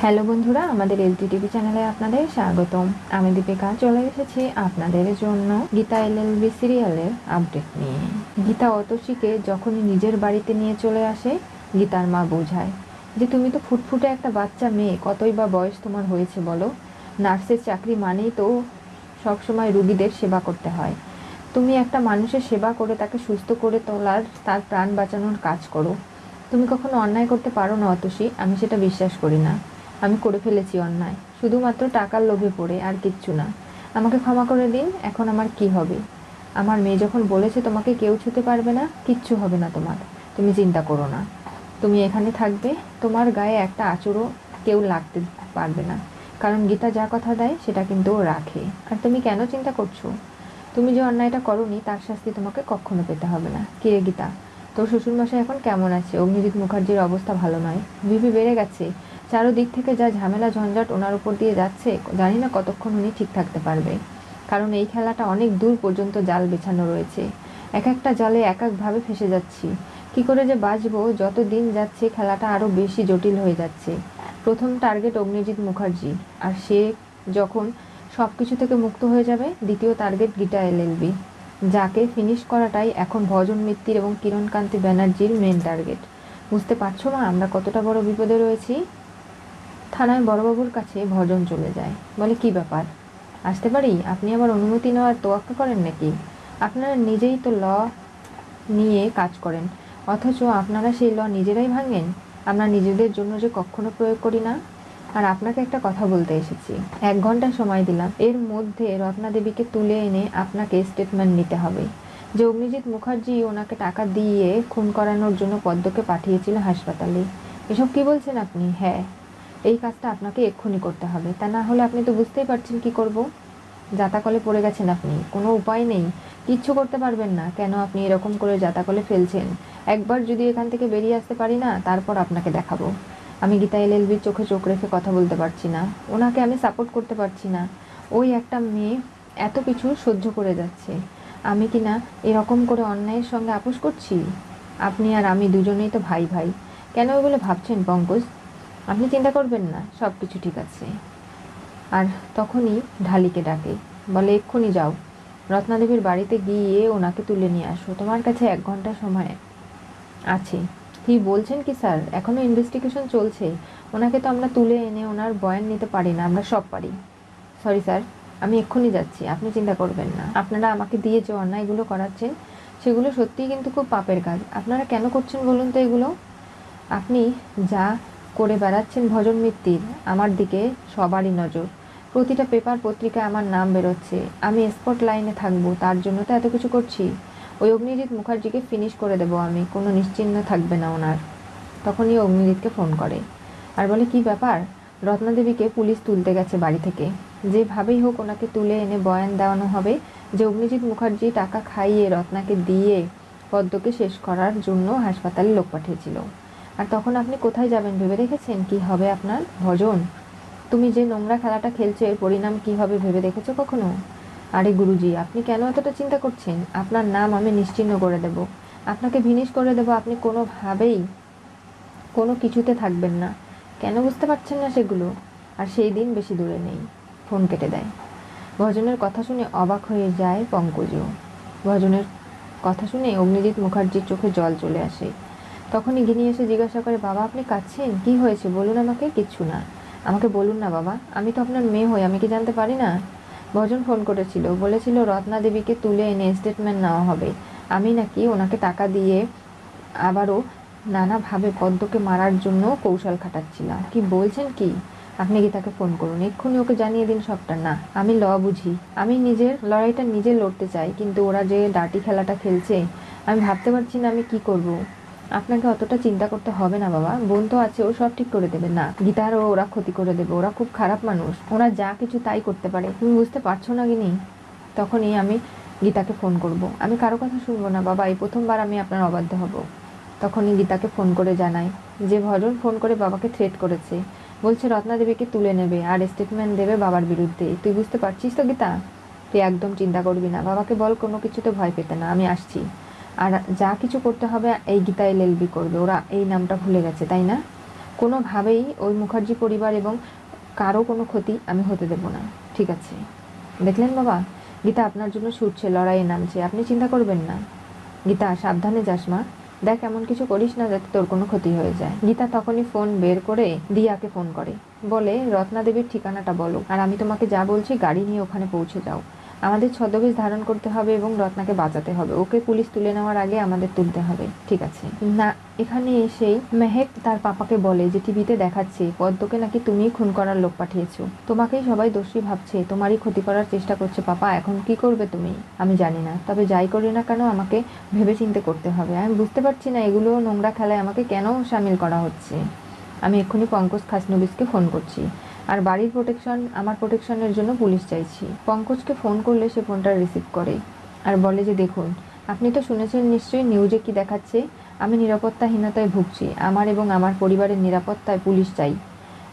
Hello বন্ধুরা, আমাদের LT TV চ্যানেলে আপনাদের স্বাগতম। আমি দীপিকা, চলে এসেছি আপনাদের জন্য গীতা এলএলবি সিরিয়ালের আপডেট নিয়ে। গীতা অতসীকে যখনই নিজের বাড়িতে নিয়ে চলে আসে, গীতার মা বোঝায় যে, তুমি তো ফুটফুটে একটা বাচ্চা মেয়ে, কতই বা বয়স তোমার হয়েছে বলো? নার্সের চাকরি মানেই তো সবসময় রুগীদের সেবা করতে হয়। তুমি একটা মানুষের সেবা করে তাকে সুস্থ করে তোলার, তার প্রাণ বাঁচানোর কাজ করো। তুমি কখনো অন্যায় করতে পারো না অতসী, আমি সেটা বিশ্বাস করি না। আমি করে ফেলেছি অন্যায়। শুধুমাত্র টাকার লোভে পড়ে, আর কিচ্ছু না। আমাকে ক্ষমা করে দিন, এখন আমার কি হবে? আমার মেয়ে যখন বলেছে তোমাকে কেউ ছুতে পারবে না, কিচ্ছু হবে না তোমার। তুমি চিন্তা করো না। তুমি এখানে থাকবে, তোমার গায়ে একটা আচরও কেউ লাগতে পারবে না। কারণ গীতা যা কথা দেয়, সেটা কিন্তু ও রাখে। আর তুমি কেন চিন্তা করছ? তুমি যে অন্যায়টা করনি, তার শাস্তি তোমাকে কখনো পেতে হবে না। কিরে গীতা? তোর শ্বশুরমশাই এখন কেমন আছে? অগ্নিজিৎ মুখার্জির অবস্থা ভালো নয়? বিপি বেড়ে গেছে। চারোদিক থেকে যা ঝামেলা ঝঞ্ঝাট ওনার উপর দিয়ে যাচ্ছে, জানি না কতক্ষণ উনি ঠিক থাকতে পারবে। কারণ এই খেলাটা অনেক দূর পর্যন্ত জাল বেছানো রয়েছে। এক একটা জালে এক একভাবে ফেসে যাচ্ছি। কি করে যে বাঁচবো? যত দিন যাচ্ছে, খেলাটা আরও বেশি জটিল হয়ে যাচ্ছে। প্রথম টার্গেট অগ্নিজিৎ মুখার্জি। আর সে যখন সব কিছু থেকে মুক্ত হয়ে যাবে, দ্বিতীয় টার্গেট গীতা এলএলবি। যাকে ফিনিশ করাটাই এখন ভজন মিত্তির এবং কিরণকান্তি ব্যানার্জির মেন টার্গেট বুঝতে পারছ মা, আমরা কতটা বড় বিপদে রয়েছি? থানায় বড়বাবুর কাছে ভজন চলে যায়। বলে, কি ব্যাপার? আসতে পারি? আপনি আবার অনুমতি নেওয়ার তোয়াক্কা করেন নাকি? আপনারা নিজেই তো ল নিয়ে কাজ করেন। অথচ আপনারা সেই ল নিজেরাই ভাঙেন? আমরা নিজেদের জন্য যে কখনো প্রয়োগ করি না? আর আপনাকে একটা কথা বলতে এসেছি। এক ঘণ্টা সময় দিলাম। এর মধ্যে রত্না দেবীকে তুলে এনে আপনাকে স্টেটমেন্ট নিতে হবে। যে অগ্নিজিৎ মুখার্জি ওনাকে টাকা দিয়ে খুন করানোর জন্য পদ্মকে পাঠিয়েছিল হাসপাতালে। এসব কি বলছেন আপনি? হ্যাঁ। এই কাজটা আপনাকে এক্ষুনি করতে হবে। তা না হলে আপনি তো বুঝতেই পারছেন কি করব। জাতাকলে পড়ে গেছেন আপনি। কোনো উপায় নেই। কিচ্ছু করতে পারবেন না। কেন আপনি এরকম করে জাতাকলে ফেলছেন? একবার যদি এখান থেকে বেরিয়ে আসতে পারি না, তারপর আপনাকে দেখাবো। আমি গীতা এলএলবির চোখে চোখ রেখে কথা বলতে পারছি না। ওনাকে আমি সাপোর্ট করতে পারছি না। ওই একটা মেয়ে এত কিছু সহ্য করে যাচ্ছে। আমি কি না এরকম করে অন্যায়ের সঙ্গে আপোষ করছি? আপনি আর আমি দুজনেই তো ভাই ভাই। কেন এগুলো ভাবছেন পঙ্কজ? আপনি চিন্তা করবেন না সব কিছু ঠিক আছে। আর তখনই ঢালিকে ডাকে, বলে, এক্ষুনি যাও। রত্নাদেবীর বাড়িতে গিয়ে ওনাকে তুলে নিয়ে আসো। তোমার কাছে এক ঘণ্টা সময় আছে। কি বলছেন কি, স্যার? এখনও ইনভেস্টিগেশন চলছে। ওনাকে তো আমরা তুলে এনে ওনার বয়ান নিতে পারি না, আমরা সব পারি। সরি স্যার, আমি এক্ষুনি যাচ্ছি, আপনি চিন্তা করবেন না। আপনারা আমাকে দিয়ে যে অন্যায়গুলো করাচ্ছেন, সেগুলো সত্যিই কিন্তু খুব পাপের কাজ। আপনারা কেন করছেন বলুন তো এগুলো? আপনি যা করে বেড়াচ্ছেন ভজন মিত্তির, আমার দিকে সবারই নজর। প্রতিটা পেপার পত্রিকায় আমার নাম বেরোচ্ছে। আমি স্পট লাইনে থাকব, তার জন্য তো এত কিছু করছি। ওই অগ্নিজিৎ মুখার্জিকে ফিনিশ করে দেবো আমি, কোনো নিশ্চিহ্ন থাকবে না ওনার। তখনই অগ্নিজিৎকে ফোন করে। আর বলে, কি ব্যাপার? রত্নাদেবীকে পুলিশ তুলতে গেছে বাড়ি থেকে। যেভাবেই হোক ওনাকে তুলে এনে বয়ান দেওয়ানো হবে, যে অগ্নিজিৎ মুখার্জি টাকা খাইয়ে রত্নাকে দিয়ে পদ্মকে শেষ করার জন্য হাসপাতালে লোক পাঠিয়েছিল। আর তখন আপনি কোথায় যাবেন ভেবে দেখেছেন? কি হবে আপনার ভজন? তুমি যে নোংরা খেলাটা খেলছো, এর পরিণাম কি হবে ভেবে দেখেছ কখনো? আরে গুরুজি, আপনি কেন এতটা চিন্তা করছেন? আপনার নাম আমি নিশ্চিহ্ন করে দেব। আপনাকে ভিনিশ করে দেব, আপনি কোনোভাবেই কোনো কিছুতে থাকবেন না। কেন বুঝতে পারছেন না সেগুলো? আর সেই দিন বেশি দূরে নেই। ফোন কেটে দেয়। ভজনের কথা শুনে অবাক হয়ে যায় পঙ্কজও। ভজনের কথা শুনে অগ্নিজিৎ মুখার্জির চোখে জল চলে আসে। তখনই গিনি এসে জিজ্ঞাসা করে, বাবা, আপনি কাঁদছেন কি হয়েছে? বলুন আমাকে কিচ্ছু না। আমাকে বলুন না, বাবা। আমি তো আপনার মেয়ে হই, আমি কি জানতে পারি না? ভজন ফোন করেছিল। বলেছিল, রত্না দেবীকে তুলে এনে স্টেটমেন্ট নেওয়া হবে। আমি নাকি ওনাকে টাকা দিয়ে আবারও নানাভাবে পদ্মকে মারার জন্য কৌশল খাটাচ্ছিলাম। কি বলছেন কি? আপনি কি তাকে ফোন করুন? এক্ষুনি ওকে জানিয়ে দিন সবটা। না, আমি ল বুঝি। আমি নিজের লড়াইটা নিজে লড়তে চাই, কিন্তু ওরা যে ডাটি খেলাটা খেলছে, আমি ভাবতে পারছি না আমি কি করব। আপনাকে অতটা চিন্তা করতে হবে না, বাবা। বোন তো আছে, ও সব ঠিক করে দেবে। না গীতারও ওরা ক্ষতি করে দেবে। ওরা খুব খারাপ মানুষ। ওরা যা কিছু তাই করতে পারে। তুমি বুঝতে পারছ না গিনি তখনই আমি গীতাকে ফোন করব। আমি কারও কথা শুনব না, বাবা। এই প্রথমবার আমি আপনার অবাধ্য হব। তখনই গীতাকে ফোন করে জানাই যে, ভজন ফোন করে বাবাকে থ্রেট করেছে। বলছে, রত্না দেবীকে তুলে নেবে আর স্টেটমেন্ট দেবে বাবার বিরুদ্ধে। তুই বুঝতে পারছিস তো, গীতা? তুই একদম চিন্তা করবি না। বাবাকে বল, কোনো কিছুতে ভয় পেতে না। আমি আসছি। আর যা কিছু করতে হবে, এই গীতা এলএলবি করবে। ওরা এই নামটা ভুলে গেছে, তাই না? কোনোভাবেই ওই মুখার্জি পরিবার এবং কারও কোনো ক্ষতি আমি হতে দেব না। ঠিক আছে। দেখলেন বাবা? গীতা আপনার জন্য ছুটছে, লড়াইয়ে নামছে। আপনি চিন্তা করবেন না। গীতা, সাবধানে যাস মা। দেখ, এমন কিছু করিস না যাতে তোর কোনো ক্ষতি হয়ে যায়। গীতা তখনই ফোন বের করে দিয়াকে ফোন করে। বলে, রত্না দেবীর ঠিকানাটা বলো। আর আমি তোমাকে যা বলছি, গাড়ি নিয়ে ওখানে পৌঁছে যাও। আমাদের ছদ্মবেশ ধারণ করতে হবে এবং রত্নাকে বাঁচাতে হবে। ওকে পুলিশ তুলে নেওয়ার আগে আমাদের তুলতে হবে। ঠিক আছে। না, এখানে এসেই মেহেক তার পাপাকে বলে যে, টিভিতে দেখাচ্ছে, পদ্মকে নাকি তুমিই খুন করার লোক পাঠিয়েছো। তোমাকেই সবাই দোষী ভাবছে, তোমারই ক্ষতি করার চেষ্টা করছে পাপা, এখন কি করবে তুমি? আমি জানি না। তবে যাই করি না কেন আমাকে ভেবে চিন্তে করতে হবে। আমি বুঝতে পারছি না, এগুলো নোংরা খেলায় আমাকে কেন সামিল করা হচ্ছে। আমি এক্ষুনি পঙ্কজ খাসনবিসকে ফোন করছি। আর বাড়ির প্রোটেকশন আমার প্রোটেকশনের জন্য পুলিশ চাইছি। পঙ্কজকে ফোন করলে সে ফোনটা রিসিভ করে। আর বলে যে, দেখুন, আপনি তো শুনেছেন নিশ্চয়ই নিউজে কি দেখাচ্ছে? আমি নিরাপত্তাহীনতায় ভুগছি। আমার এবং আমার পরিবারের নিরাপত্তায় পুলিশ চাই।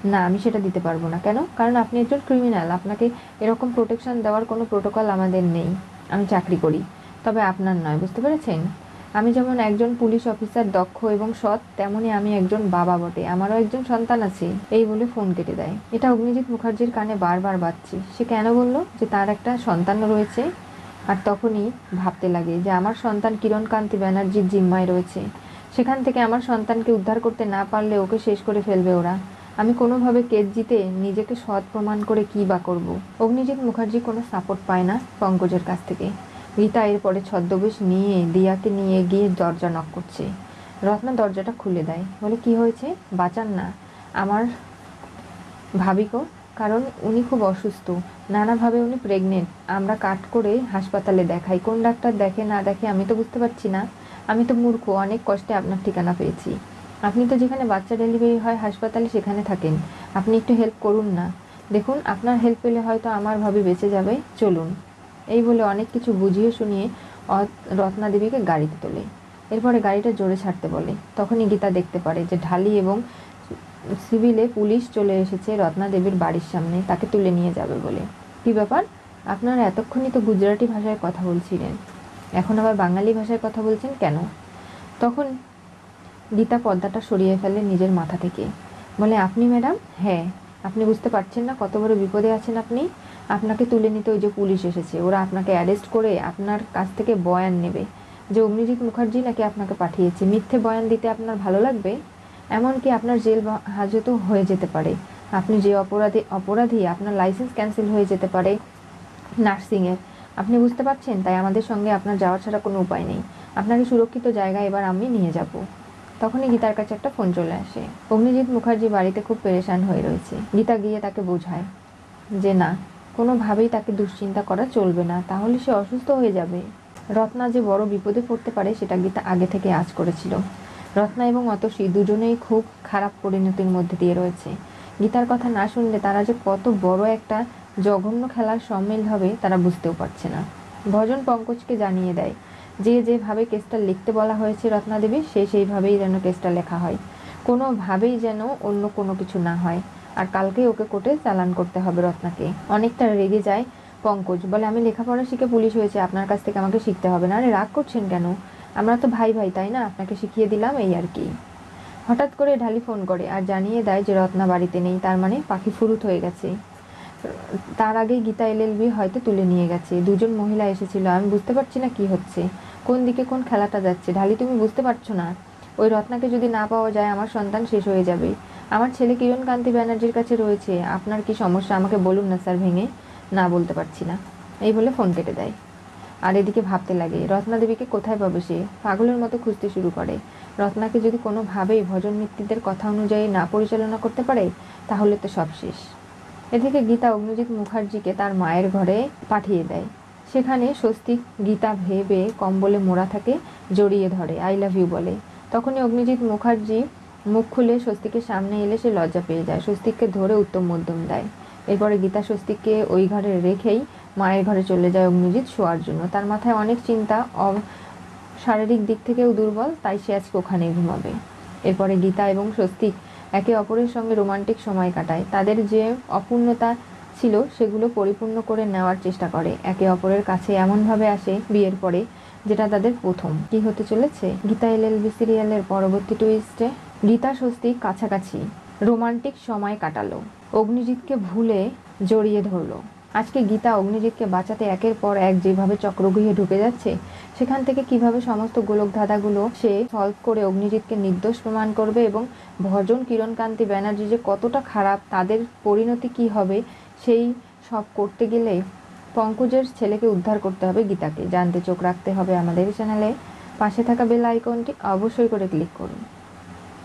না, আমি সেটা দিতে পারব না। কেন? কারণ আপনি একজন ক্রিমিনাল আপনাকে এরকম প্রোটেকশন দেওয়ার কোনো প্রোটোকল আমাদের নেই। আমি চাকরি করি। তবে আপনার নয়, বুঝতে পেরেছেন? আমি যেমন একজন পুলিশ অফিসার দক্ষ এবং সৎ, তেমনি আমি একজন বাবা বটে। আমারও একজন সন্তান আছে, এই বলে ফোন কেটে দেয়। এটা অগ্নিজিৎ মুখার্জির কানে বারবার বাজছে। সে কেন বলল যে তার একটা সন্তান রয়েছে আর তখনই ভাবতে লাগে যে আমার সন্তান কিরণকান্তি ব্যানার্জির জিম্মায় রয়েছে। সেখান থেকে আমার সন্তানকে উদ্ধার করতে না পারলে ওকে শেষ করে ফেলবে ওরা। আমি কোনোভাবে কেস জিতে নিজেকে সৎ প্রমাণ করে কী বা করব? অগ্নিজিৎ মুখার্জি কোনো সাপোর্ট পায় না পঙ্কজের কাছ থেকে। রীতা এরপরে ছদ্মবেশ নিয়ে দিয়াকে নিয়ে গিয়ে দরজা নক করছে। রত্না দরজাটা খুলে দেয়। বলে, কি হয়েছে? বাঁচান না। আমার ভাবিকো কারণ উনি খুব অসুস্থ। নানাভাবে উনি প্রেগনেন্ট আমরা কাট করে হাসপাতালে দেখাই। কোন ডাক্তার দেখে না দেখে আমি তো বুঝতে পারছি না। আমি তো মূর্খ, অনেক কষ্টে আপনার ঠিকানা পেয়েছি। আপনি তো যেখানে বাচ্চা ডেলিভারি হয় হাসপাতালে সেখানে থাকেন। আপনি একটু হেল্প করুন না। দেখুন, আপনার হেল্প পেলে হয়তো আমার ভাবি বেঁচে যাবে। চলুন। এই বলে অনেক কিছু বুঝিয়ে শুনিয়ে অ- রত্না দেবীকে গাড়িতে তোলে। এরপরে গাড়িটা জোরে ছাড়তে বলে। তখনই গীতা দেখতে পারে যে ঢালি এবং সিভিলে পুলিশ চলে এসেছে রত্না দেবীর বাড়ির সামনে, তাকে তুলে নিয়ে যাবে বলে। কি ব্যাপার? আপনারা এতক্ষণই তো গুজরাটি ভাষায় কথা বলছিলেন। এখন আবার বাঙালি ভাষায় কথা বলছেন কেন? তখন গীতা পর্দাটা সরিয়ে ফেলে নিজের মাথা থেকে। বলে, আপনি ম্যাডাম? হ্যাঁ। আপনি বুঝতে পারছেন না কত বড় বিপদে আছেন আপনি? আপনাকে তুলে নিতে ওই যে পুলিশ এসেছে। ওরা আপনাকে অ্যারেস্ট করে আপনার কাছ থেকে বয়ান নেবে। যে অগ্নিজিৎ মুখার্জি নাকি আপনাকে পাঠিয়েছে? মিথ্যে বয়ান দিতে আপনার ভালো লাগবে? এমনকি আপনার জেল হাজতও হয়ে যেতে পারে। আপনি যে অপরাধী অপরাধী, আপনার লাইসেন্স ক্যান্সেল হয়ে যেতে পারে নার্সিংয়ের। আপনি বুঝতে পারছেন? তাই আমাদের সঙ্গে আপনার যাওয়া ছাড়া কোনো উপায় নেই। আপনাকে সুরক্ষিত জায়গায় এবার আমি নিয়ে যাব। তখনই গীতার কাছে একটা ফোন চলে আসে। অগ্নিজিৎ মুখার্জি বাড়িতে খুব পেরেশান হয়ে রয়েছে। গীতা গিয়ে তাকে বোঝায় যে, না, কোনোভাবেই তাকে দুশ্চিন্তা করা চলবে না। তাহলে সে অসুস্থ হয়ে যাবে। রত্না যে বড় বিপদে পড়তে পারে, সেটা গীতা আগে থেকে আজ করেছিল। রত্না এবং অতসী দুজনেই খুব খারাপ পরিণতির মধ্যে দিয়ে রয়েছে। গীতার কথা না শুনলে তারা যে কত বড় একটা জঘন্য খেলার সম্মিল হবে, তারা বুঝতেও পারছে না। ভজন পঙ্কজকে জানিয়ে দেয় যে যেভাবে কেসটা লিখতে বলা হয়েছে রত্নাদেবী, সে সেইভাবেই যেন কেসটা লেখা হয়। কোনোভাবেই যেন অন্য কোনো কিছু না হয়। আর কালকে ওকে কোর্টে চালান করতে হবে রত্নাকে। অনেকটা রেগে যায় পঙ্কজ। বলে, আমি লেখাপড়া শিখে পুলিশ হয়েছে, আপনার কাছ থেকে আমাকে শিখতে হবে না। আরে, রাগ করছেন কেন? আমরা তো ভাই ভাই, তাই না? আপনাকে শিখিয়ে দিলাম এই আর কি। হঠাৎ করে ঢালি ফোন করে আর জানিয়ে দেয় যে রত্না বাড়িতে নেই। তার মানে পাখি ফুরুত হয়ে গেছে। তার আগেই গীতা এলএলবি হয়তো তুলে নিয়ে গেছে। দুজন মহিলা এসেছিল। আমি বুঝতে পারছি না কি হচ্ছে। কোন দিকে কোন খেলাটা যাচ্ছে? ঢালি, তুমি বুঝতে পারছ না? ওই রত্নাকে যদি না পাওয়া যায়, আমার সন্তান শেষ হয়ে যাবে। আমার ছেলে কিরণ কান্তি ব্যানার্জির কাছে রয়েছে। আপনার কি সমস্যা? আমাকে বলুন না, স্যার, ভেঙে। না, বলতে পারছি না। এই বলে ফোন কেটে দেয়। আর এদিকে ভাবতে লাগে, রত্না দেবীকে কোথায় পাবে সে? পাগলের মতো খুঁজতে শুরু করে। রত্নাকে যদি কোনোভাবেই ভজন মিত্রদের কথা অনুযায়ী না পরিচালনা করতে পারে, তাহলে তো সব শেষ। এদিকে গীতা অগ্নিজিৎ মুখার্জিকে তার মায়ের ঘরে পাঠিয়ে দেয়। সেখানে স্বস্তিক গীতা ভেবে কম্বলে মোড়া থাকে, জড়িয়ে ধরে আই লাভ ইউ বলে। তখনই অগ্নিজিৎ মুখার্জি মুখ খুলে স্বস্তিকের সামনে এলে সে লজ্জা পেয়ে যায়। স্বস্তিককে ধরে উত্তম মধ্যম দেয়। এরপরে গীতা স্বস্তিককে ওই ঘরে রেখেই মায়ের ঘরে চলে যায় অগ্নিজিৎ শোয়ার জন্য। তার মাথায় অনেক চিন্তা শারীরিক দিক থেকেও দুর্বল, তাই সে আজকে ওখানে ঘুমাবে। এরপরে গীতা এবং স্বস্তিক একে অপরের সঙ্গে রোমান্টিক সময় কাটায়। তাদের যে অপূর্ণতা ছিল সেগুলো পরিপূর্ণ করে নেওয়ার চেষ্টা করে। একে অপরের কাছে এমনভাবে আসে বিয়ের পরে, যেটা তাদের প্রথম। কি হতে চলেছে? গীতা এল এল বি সিরিয়ালের পরবর্তী টুইস্টে গীতা স্বস্তি কাছাকাছি। রোমান্টিক সময় কাটালো। অগ্নিজিৎকে ভুলে জড়িয়ে ধরলো। আজকে গীতা অগ্নিজিৎকে বাঁচাতে একের পর এক যেভাবে চক্রগৃহে ঢুকে যাচ্ছে, সেখান থেকে কীভাবে সমস্ত গোলক ধাঁধাগুলো সে সলভ করে অগ্নিজিৎকে নির্দোষ প্রমাণ করবে এবং ভজন কিরণকান্তি ব্যানার্জি যে কতটা খারাপ, তাদের পরিণতি কি হবে, সেই সব করতে গেলে পঙ্কজের ছেলেকে উদ্ধার করতে হবে গীতাকে। জানতে চোখ রাখতে হবে আমাদের চ্যানেলে। পাশে থাকা বেল আইকনটি অবশ্যই করে ক্লিক করুন।